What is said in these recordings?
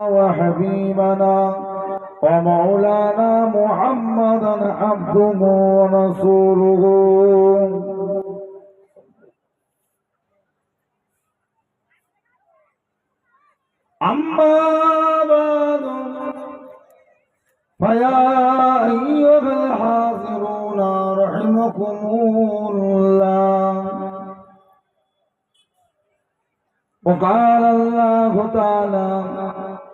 وحبيبنا ومولانا محمدا عبده ورسوله. أما بعد فيا أيها الحاضرون رحمكم الله. وقال الله تعالى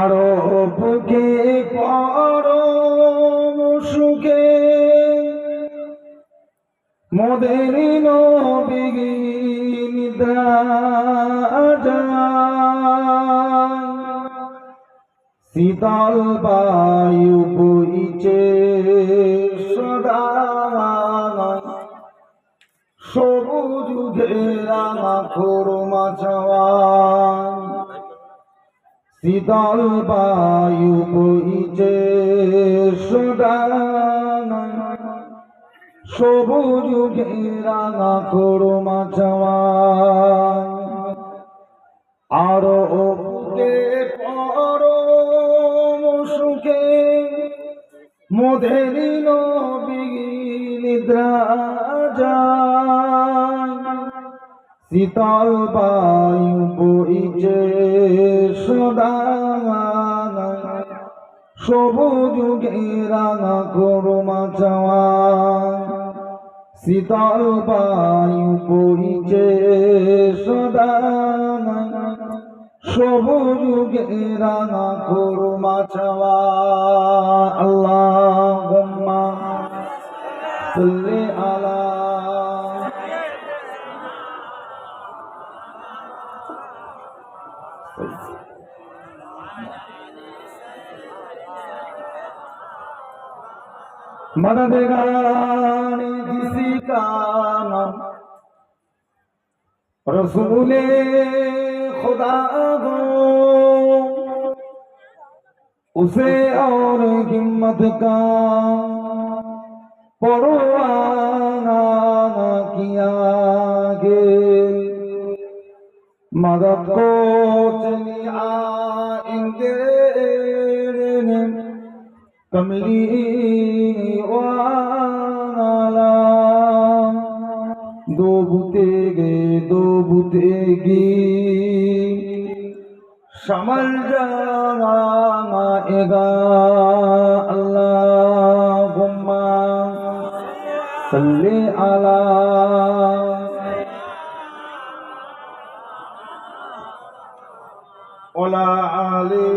আরও বুকে পরম সুখে মোদের শীতল বায়ু বইছে সদা। সবুজ ঘেরা খোরমা শীতল বায়ু বইছে সবুজ ঘেরা খোরমা ছাওয়ায় আরও সুখে নিদ্রা শীতল বায়ু বইছে সবুজ ঘেরা করমা চাওয়া। শীতল বায়ু বইছে সদা সবুজ ঘেরা করমা চাওয়া। আল্লাহ সাল্লি मददगार किसी का नाम रसूले खुदा हो। उसे और हिम्मत का परवाना किया गे मदद को चली आएँगे कमली বুতেগে দো বুতেগি সামাল জানা এগা আল্লাহ গুম্মা সাল্লি আলা ওলা আলী।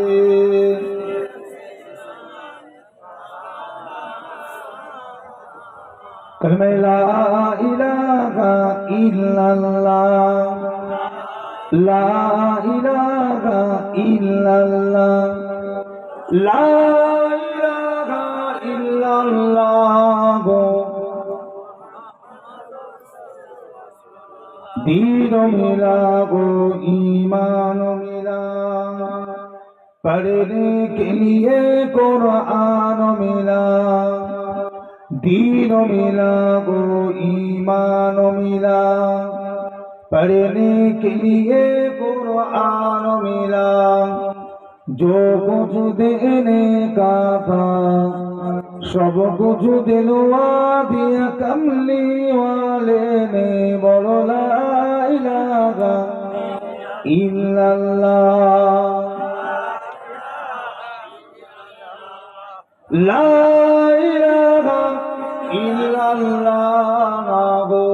কলমেলা ইল্লাল্লাহ লা ইলাহা ইল্লাল্লাহ লা ইলাহা ইল্লাল্লাহ দীন মিলাগো ঈমান মিলা পড়নে কে লিয়ে কোরআন মিলা দিন মিলা গুরু ইমান মিলা। পড়নে কে লিয়ে গুরু আন মিলা। জো কুছ দেনে কাথা সব কুছ দিলুয়া দিয়া কমলি ওয়ালে নে বলো লাইলা ইল্লাল্লাহ। লা ইল্লাল্লাহ গো।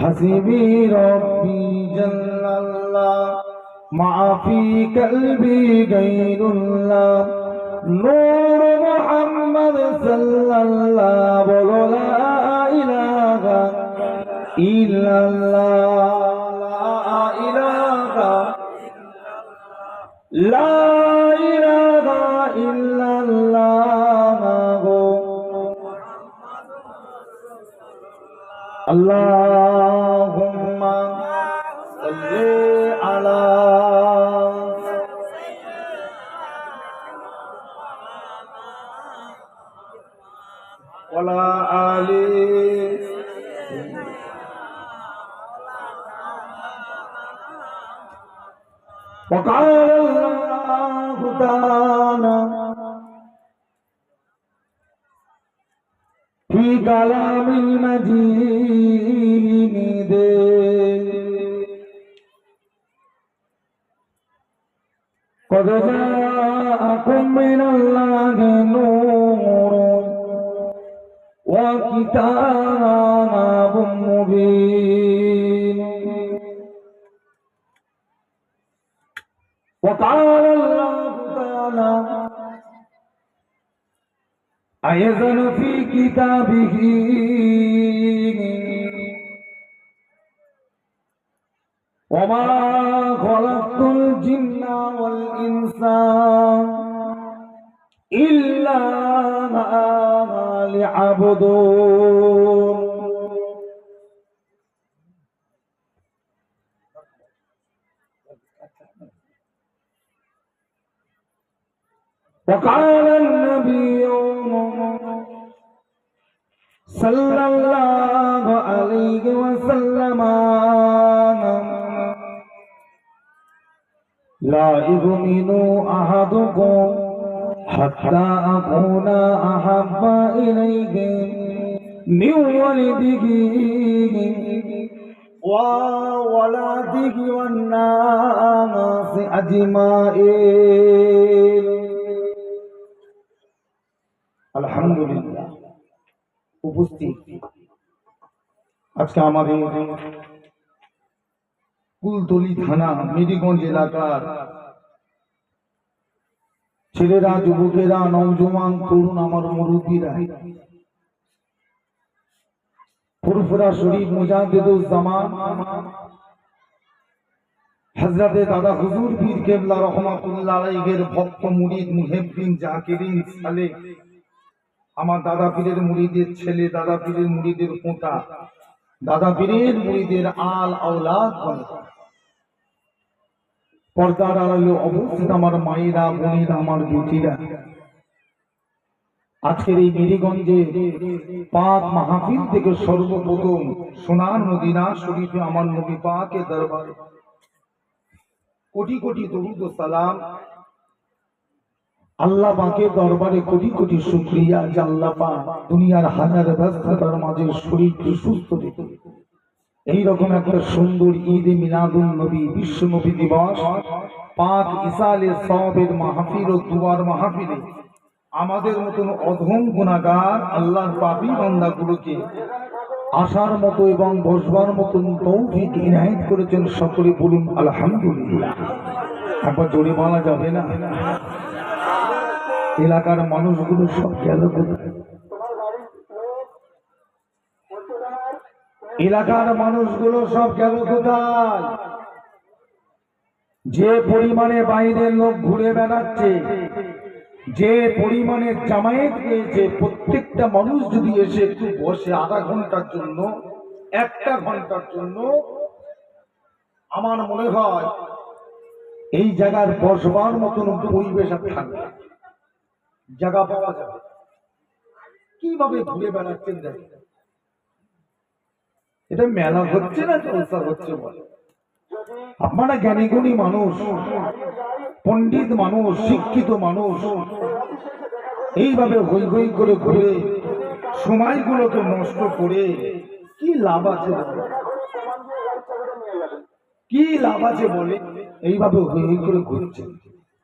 হাসিবি রব্বি জাল্লাল্লাহ, মাফি কলবি গায়রুল্লাহ। নূর মুহাম্মদ সাল্লাল্লাহ বলো লা ইলাহা ইল্লাল্লাহ। اللهم صل على ولا آل وقال الله تعالى في كلام المجيد قد جاءكم من الله نور وكتاب مبين وقال الله تعالى أيضا في كتابه وما ليعبدون. وقال النبي صلى الله عليه وسلم لا يؤمن أحدكم حتى أكون أحب إليه من ولده وولده والناس أجمعين আলহামদুলিল্লাহ উপস্থিত আজকে আমাদের কুলতলি থানা মেদিগঞ্জ এলাকার ছেলেরা, যুবকেরা নৌজওয়ান তরুণ আমার মুরব্বীরা ফুরফুরা শরীফ মুজাহিদুজ্জামান হজরতে দাদা হুজুর পীর কেবলা রহমাতুল্লাহ আলাইহির ভক্ত মুরিদ মুহিদ্দিন জাকিরিন সালে, আমার দাদা পীরের মুরিদের ছেলে, দাদা পীরের মুরিদের পোতা, দাদা পীরের মুরিদের আল আওলাদ বলে। পর্দার আড়ালে অবস্থিত আমার মায়েরা, বোনেরা, আমার বেটিরা আজকের এই গিরিগঞ্জে পাক মাহফিল থেকে সর্বপ্রথম সোনার মদিনা শরীফে আমার নবী পাকে দরবারে কোটি কোটি দরুদ সালাম। আল্লাহ পাকের দরবারে কোটি কোটি শুক্রিয়া যে আল্লাহ পাক দুনিয়ার হাজার ব্যস্ততার মাঝে শরীরকে সুস্থ রেখে এইরকম একটা সুন্দর ঈদ মিলাদুল নবী, বিশ্ব নবী দিবস। পাক ইসালে সবের মাহফিল ও দুয়ার মাহফিলে আমাদের মতন অধম গুণাগার আল্লাহর পাপি বান্দাগুলোকে আসার মতো এবং বসবার মতন তৌফিক ইনায়েত করেছেন সকলে বলুন, আলহামদুলিল্লাহ। একবার জোরে বলা যাবে না? এলাকার মানুষগুলো সব গেল কোথায়? এলাকার মানুষগুলো সব গেল কোথায় যে পরিমাণে বাইরের লোক ঘুরে বেড়াচ্ছে, যে পরিমাণে জামায়াত পেয়েছে, প্রত্যেকটা মানুষ যদি এসে একটু বসে আধা ঘণ্টার জন্য, একটা ঘণ্টার জন্য, আমার মনে হয় এই জায়গার বসবার মতন পরিবেশ আর থাকবে জায়গা পাওয়া যাবে। কীভাবে ঘুরে বেড়াচ্ছেন দেখেন? এটা মেলা হচ্ছে না জলসা হচ্ছে বলে? আপনারা জ্ঞানী গুণী মানুষ, পণ্ডিত মানুষ, শিক্ষিত মানুষ, এইভাবে হই হই করে ঘুরে সময়গুলোকে নষ্ট করে কি লাভ আছে কি লাভ আছে বলে? এইভাবে হই হই করে ঘুরছে।